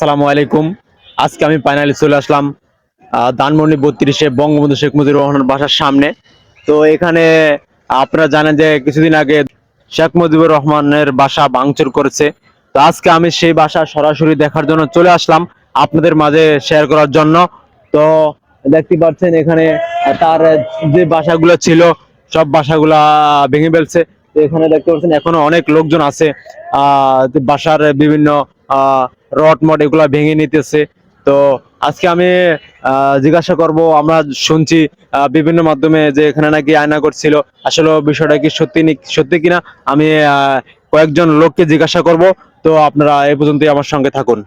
আসসালামু আলাইকুম। আজকে আমি ফাইনালি চলে আসলাম ধানমন্ডি বত্রিশে বঙ্গবন্ধু শেখ মুজিবুর রহমানের বাসার সামনে। তো এখানে আপনারা জানেন যে কিছুদিন আগে শেখ মুজিবুর রহমানের বাসা ভাঙচুর করেছে। তো আজকে আমি সেই বাসা সরাসরি দেখার জন্য চলে আসলাম আপনাদের মাঝে শেয়ার করার জন্য। তো দেখতে পাচ্ছেন এখানে তার যে বাসাগুলো ছিল, সব বাসাগুলা ভেঙে ফেলছে। এখানে দেখতে পাচ্ছেন এখনও অনেক লোকজন আছে, আহ, বাসার বিভিন্ন, আহ রড মড এগুলো ভেঙে নিতেছে। তো আজকে আমি জিজ্ঞাসা করব, আমরা শুনছি বিভিন্ন মাধ্যমে যে এখানে নাকি আয়না করছিল আসলে বিষয়টা কি সত্যি সত্যি কিনা? আমি কয়েকজন লোককে জিজ্ঞাসা করব। তো আপনারা এ পর্যন্তই আমার সঙ্গে থাকুন।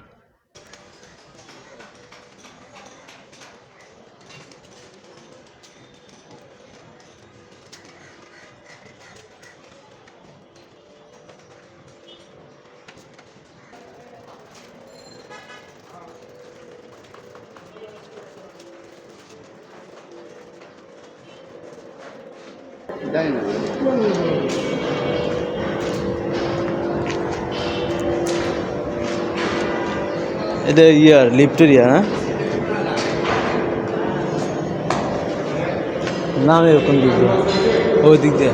জানি না। এটা ইয়ার লিফটের ইয়া হ্যাঁ নাম এরকম দিক দিয়ে। ওই দিক দিয়ে।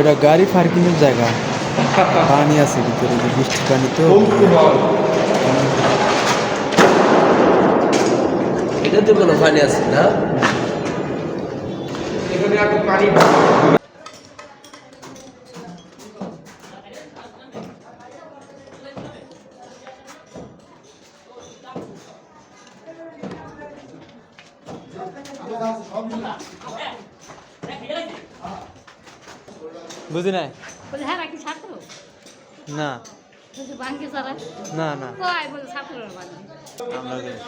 এটা গাড়ি পার্কিংয়ের জায়গা। পানি আছে ভিতরে যে বৃষ্টি পানি তো। এটা তো কোনো পানি আছে না? বুঝি নাই? বলে হ্যাঁ না। না না। কয় বলে ছাত্রের বাঙ্কে আমরা কি-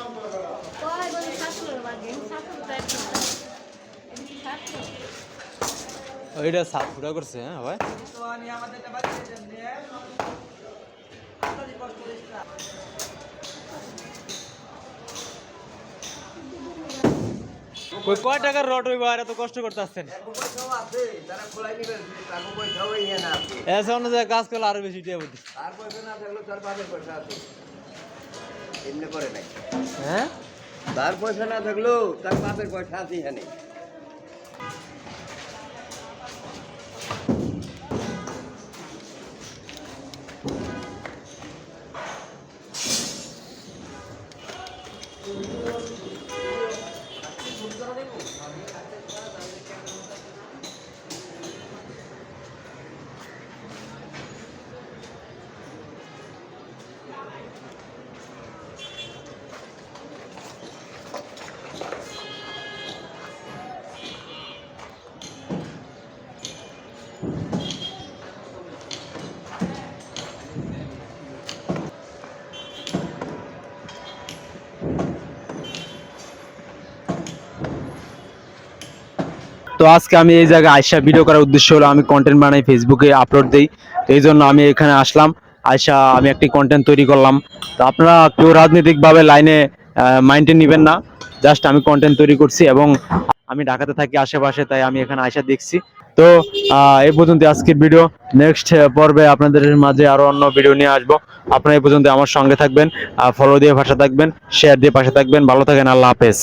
ওই কয় টাকার রড হইব আর এত কষ্ট করতে আসছেন? কাজ করলে আরও বেশি নাই হ্যাঁ? তার পয়সা না থাকলেও তার বাপের পয়সা আছে এখানে তো আজকে আমি এই জায়গায় আয়সা ভিডিও করার উদ্দেশ্য হলো আমি কন্টেন্ট বানাই ফেসবুকে আপলোড দিই। তো এই জন্য আমি এখানে আসলাম। আয়সা আমি একটি কন্টেন্ট তৈরি করলাম। তো আপনারা কেউ রাজনৈতিকভাবে লাইনে মাইন্ডে নেবেন না। জাস্ট আমি কন্টেন্ট তৈরি করছি এবং আমি ঢাকাতে থাকি আশেপাশে, তাই আমি এখানে আয়সা দেখছি। তো এই পর্যন্ত আজকের ভিডিও নেক্সট পর্বে আপনাদের মাঝে আরও অন্য ভিডিও নিয়ে আসব। আপনারা এই পর্যন্ত আমার সঙ্গে থাকবেন ফলো দিয়ে ভাষা থাকবেন শেয়ার দিয়ে পাশে থাকবেন। ভালো থাকেন, আল্লাহ হাফেজ।